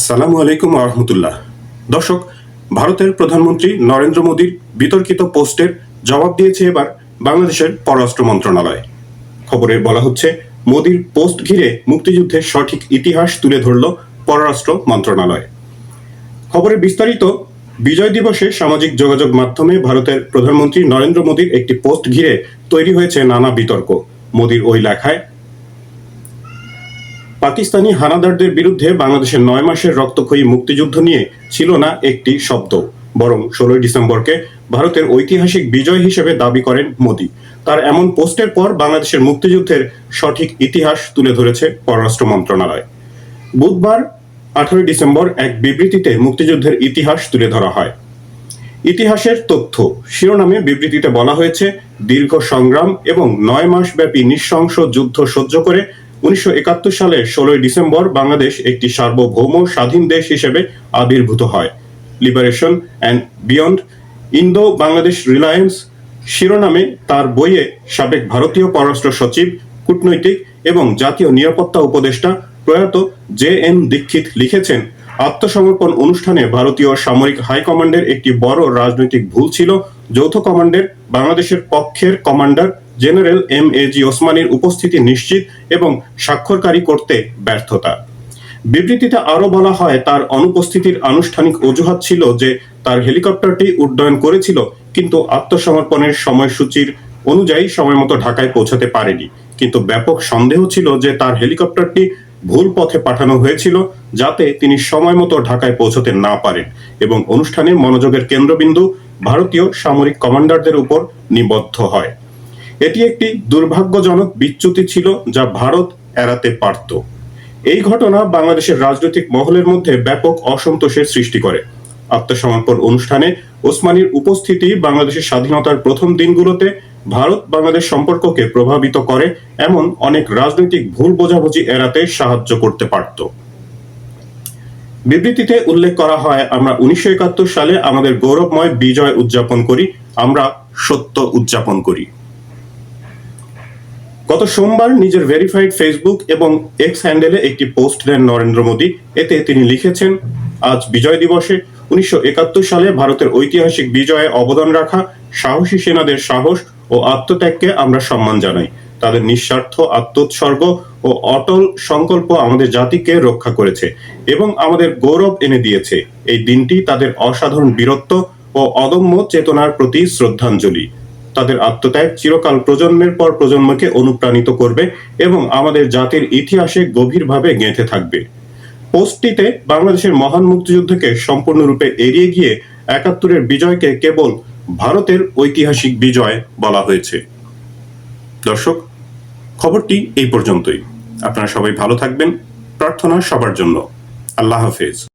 আসসালামু আলাইকুম রহমতুল্লাহ দর্শক, ভারতের প্রধানমন্ত্রী নরেন্দ্র মোদীর বিতর্কিত পোস্টের জবাব দিয়েছে এবার বাংলাদেশের পররাষ্ট্র মন্ত্রণালয়। খবরে বলা হচ্ছে, মোদীর পোস্ট ঘিরে মুক্তিযুদ্ধের সঠিক ইতিহাস তুলে ধরল পররাষ্ট্র মন্ত্রণালয়। খবরে বিস্তারিত, বিজয় দিবসে সামাজিক যোগাযোগ মাধ্যমে ভারতের প্রধানমন্ত্রী নরেন্দ্র মোদীর একটি পোস্ট ঘিরে তৈরি হয়েছে নানা বিতর্ক। মোদীর ওই লেখায় পাকিস্তানি হানাদারদের বিরুদ্ধে বাংলাদেশের নয় মাসের রক্তক্ষয়ী মুক্তিযুদ্ধ নিয়ে ছিল না একটি শব্দ। বরং ষোলোই ডিসেম্বরকে ভারতের ঐতিহাসিক বিজয় হিসেবে দাবি করেন মোদী। তার এমন পোস্টের পর বাংলাদেশের মুক্তিযুদ্ধের সঠিক ইতিহাস তুলে ধরেছে পররাষ্ট্র মন্ত্রণালয়। বুধবার, আঠারোই ডিসেম্বর এক বিবৃতিতে মুক্তিযুদ্ধের ইতিহাস তুলে ধরা হয়। ইতিহাসের তথ্য, শিরোনামে বিবৃতিতে বলা হয়েছে, দীর্ঘ সংগ্রাম এবং নয় মাস ব্যাপী নৃশংস যুদ্ধ সহ্য করে উনিশশো একাত্তর সালের ষোলোই ডিসেম্বর বাংলাদেশ একটি সার্বভৌম স্বাধীন দেশ হিসেবে আবির্ভূত হয়। Liberation and beyond Indo Bangladesh relations শিরোনামে তার বইয়ে সাবেক ভারতীয় পররাষ্ট্র সচিব, কূটনৈতিক এবং জাতীয় নিরাপত্তা উপদেষ্টা প্রয়াত জে এন দীক্ষিত লিখেছেন, আত্মসমর্পণ অনুষ্ঠানে ভারতীয় সামরিক হাইকমান্ডের একটি বড় রাজনৈতিক ভুল ছিল। যৌথ কমান্ডের বাংলাদেশের পক্ষের commander general M A G ওসমানীর উপস্থিতি নিশ্চিত এবং স্বাক্ষরকারী করতে ব্যর্থতা। বিবৃতিতে আরও বলা হয়, তার অনুপস্থিতির আনুষ্ঠানিক অজুহাত ছিল যে তার হেলিকপ্টারটি উড্ডয়ন করেছিল, কিন্তু আত্মসমর্পণের সময়সূচির অনুযায়ী সময়মতো ঢাকায় পৌঁছাতে পারেনি। কিন্তু ব্যাপক সন্দেহ ছিল যে তার হেলিকপ্টারটি ভুল পথে পাঠানো হয়েছিল, যাতে তিনি সময়মতো ঢাকায় পৌঁছতে না পারেন এবং অনুষ্ঠানে মনোযোগের কেন্দ্রবিন্দু ভারতীয় সামরিক কমান্ডারদের উপর নিবদ্ধ হয়। এটি একটি দুর্ভাগ্যজনক বিচ্যুতি ছিল যা ভারত এড়াতে পারত। এই ঘটনা বাংলাদেশের রাজনৈতিক মহলের মধ্যে ব্যাপক অসন্তোষের সৃষ্টি করে। আত্মসমর্পণ অনুষ্ঠানে ওসমানীর উপস্থিতি বাংলাদেশের স্বাধীনতার প্রথম দিনগুলোতে ভারত বাংলাদেশ সম্পর্ককে প্রভাবিত করে এমন অনেক রাজনৈতিক ভুল বোঝাবুঝি এড়াতে সাহায্য করতে পারত। বিবৃতিতে উল্লেখ করা হয়, আমরা উনিশশো একাত্তর সালে আমাদের গৌরবময় বিজয় উদযাপন করি, আমরা সত্য উদযাপন করি। গত সোমবার নিজের ভেরিফাইড ফেসবুক এবং এক্স হ্যান্ডেলে একটি পোস্ট দেন নরেন্দ্র মোদী। এতে তিনি লিখেছেন, আজ বিজয় দিবসে উনিশশো একাত্তর সালে ভারতের ঐতিহাসিক বিজয়ে অবদান রাখা সাহসী সেনাদের সাহস ও আত্মত্যাগকে আমরা সম্মান জানাই। তাদের নিঃস্বার্থ আত্মোৎসর্গ ও অটল সংকল্প আমাদের জাতিকে রক্ষা করেছে এবং আমাদের গৌরব এনে দিয়েছে। এই দিনটি তাদের অসাধারণ বীরত্ব ও অদম্য চেতনার প্রতি শ্রদ্ধাঞ্জলি। তাদের আত্মত্যাগ চিরকাল প্রজন্মের পর প্রজন্মকে অনুপ্রাণিত করবে এবং আমাদের জাতির ইতিহাসে গভীরভাবে গেঁথে থাকবে। পোস্টটিতে বাংলাদেশের মহান মুক্তিযুদ্ধকে সম্পূর্ণরূপে এড়িয়ে গিয়ে একাত্তরের বিজয়কে কেবল ভারতের ঐতিহাসিক বিজয় বলা হয়েছে। দর্শক, খবরটি এই পর্যন্তই। আপনারা সবাই ভালো থাকবেন। প্রার্থনা সবার জন্য। আল্লাহ হাফেজ।